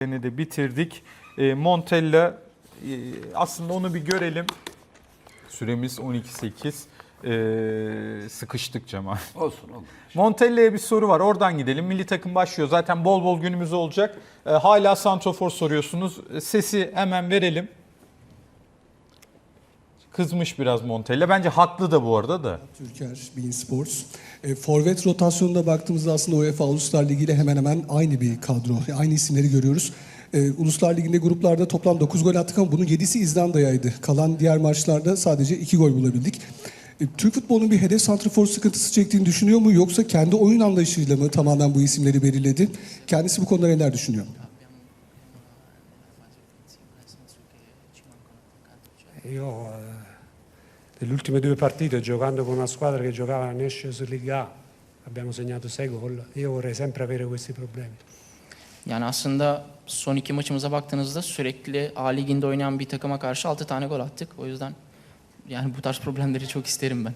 De bitirdik. E, Montella e, aslında onu bir görelim. Süremiz 12.8. E, sıkıştık Cemal. Olsun olur. Montella'ya bir soru var. Oradan gidelim. Milli takım başlıyor. Zaten bol bol günümüz olacak. E, hala Santrofor soruyorsunuz. E, Sesi hemen verelim. Kızmış biraz Montella. Bence haklı da bu arada da. Türker, Bein Sports. E, forvet rotasyonuna baktığımızda aslında UEFA Uluslar Ligi ile hemen hemen aynı bir kadro. Aynı isimleri görüyoruz. E, Uluslar Ligi'nde gruplarda toplam 9 gol attık ama bunun 7'si İzlanda'yaydı. Kalan diğer maçlarda sadece 2 gol bulabildik. E, Türk futbolunun bir hedef santrafor sıkıntısı çektiğini düşünüyor mu yoksa kendi oyun anlayışıyla mı tamamen bu isimleri belirledi? Kendisi bu konuda neler düşünüyor? Io eh, nelle ultime due partite giocando con una squadra che giocava la Nations League A abbiamo segnato 6 gol. Io vorrei sempre avere questi problemi. Yani aslında son iki maçımıza baktığınızda sürekli A liginde oynayan bir takıma karşı 6 tane gol attık. O yüzden yani bu tarz problemleri çok isterim ben.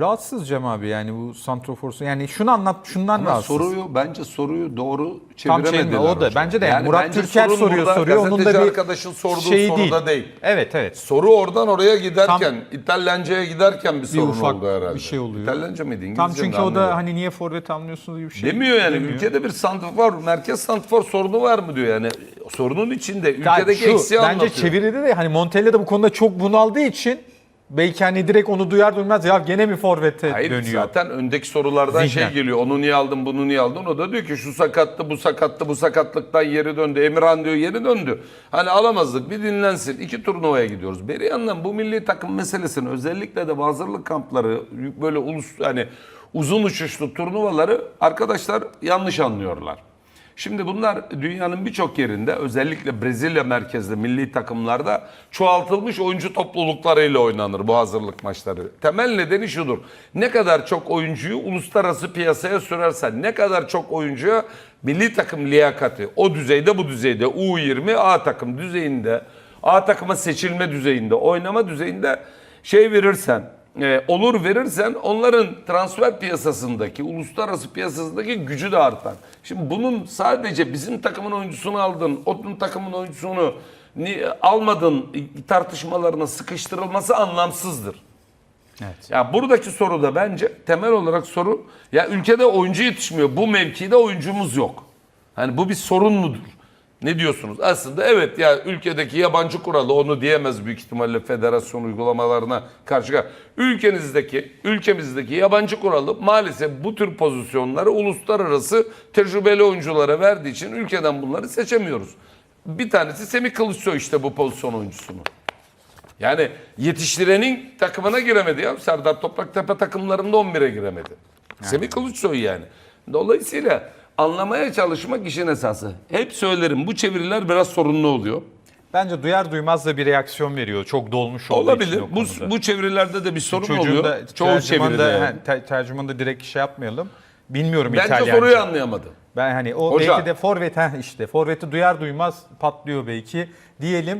Rahatsız Cem abi yani bu Santrofor. Yani şunu anlat, şundan Ama rahatsız. soruyu bence soruyu doğru Tam çeviremediler. çevirme, o da. hocam. Bence de yani Murat bence Türker soruyor, soruyor. Onun da bir arkadaşın sorduğu şey soruda değil. Evet evet. Soru oradan oraya giderken, İtalyanca'ya giderken bir sorun ufak oldu herhalde. bir şey oluyor. İtalyanca mıydı? İngilizce Tam çünkü o da hani niye forvet anlıyorsunuz gibi bir şey Demiyor yani demiyor. ülkede bir santrfor, merkez santrfor sorunu var mı diyor yani. Sorunun içinde ülkedeki şu, eksiği Bence anlatıyor. çeviride de hani Montella da bu konuda çok bunaldığı için belki hani direkt onu duyar duymaz ya gene mi forvete Hayır dönüyor. zaten öndeki sorulardan Zihnen. şey geliyor. Onu niye aldın, bunu niye aldın? O da diyor ki şu sakattı, bu sakattı, bu sakatlıktan yeri döndü. Emirhan diyor yeri döndü. Hani alamazdık bir dinlensin. İki turnuvaya gidiyoruz. Bir yandan bu milli takım meselesini özellikle de hazırlık kampları böyle ulus hani uzun uçuşlu turnuvaları arkadaşlar yanlış anlıyorlar. Şimdi bunlar dünyanın birçok yerinde özellikle Brezilya merkezli milli takımlarda çoğaltılmış oyuncu topluluklarıyla oynanır bu hazırlık maçları. Temel nedeni şudur. Ne kadar çok oyuncuyu uluslararası piyasaya sürersen, ne kadar çok oyuncuya milli takım liyakati o düzeyde bu düzeyde U20 A takım düzeyinde A takıma seçilme düzeyinde oynama düzeyinde şey verirsen e, olur verirsen onların transfer piyasasındaki, uluslararası piyasasındaki gücü de artar. Şimdi bunun sadece bizim takımın oyuncusunu aldın, onun takımın oyuncusunu almadın tartışmalarına sıkıştırılması anlamsızdır. Evet. Ya buradaki soru da bence temel olarak soru ya ülkede oyuncu yetişmiyor. Bu mevkide oyuncumuz yok. Hani bu bir sorun mudur? Ne diyorsunuz? Aslında evet ya ülkedeki yabancı kuralı onu diyemez büyük ihtimalle federasyon uygulamalarına karşı. Ülkenizdeki, ülkemizdeki yabancı kuralı maalesef bu tür pozisyonları uluslararası tecrübeli oyunculara verdiği için ülkeden bunları seçemiyoruz. Bir tanesi Semih Kılıçsoy işte bu pozisyon oyuncusunu. Yani yetiştirenin takımına giremedi ya. Serdar Topraktepe takımlarında 11'e giremedi. Semih Kılıçsoy yani. Dolayısıyla anlamaya çalışmak işin esası. Hep söylerim bu çeviriler biraz sorunlu oluyor. Bence duyar duymaz da bir reaksiyon veriyor. Çok dolmuş olduğu Olabilir. için o Bu, konuda. bu çevirilerde de bir sorun Çocuğun oluyor. da Çoğu çeviride. da, yani. he, da direkt şey yapmayalım. Bilmiyorum Bence İtalyanca. soruyu anlayamadı. Ben hani o Hoca. belki de forvet heh işte forveti duyar duymaz patlıyor belki diyelim.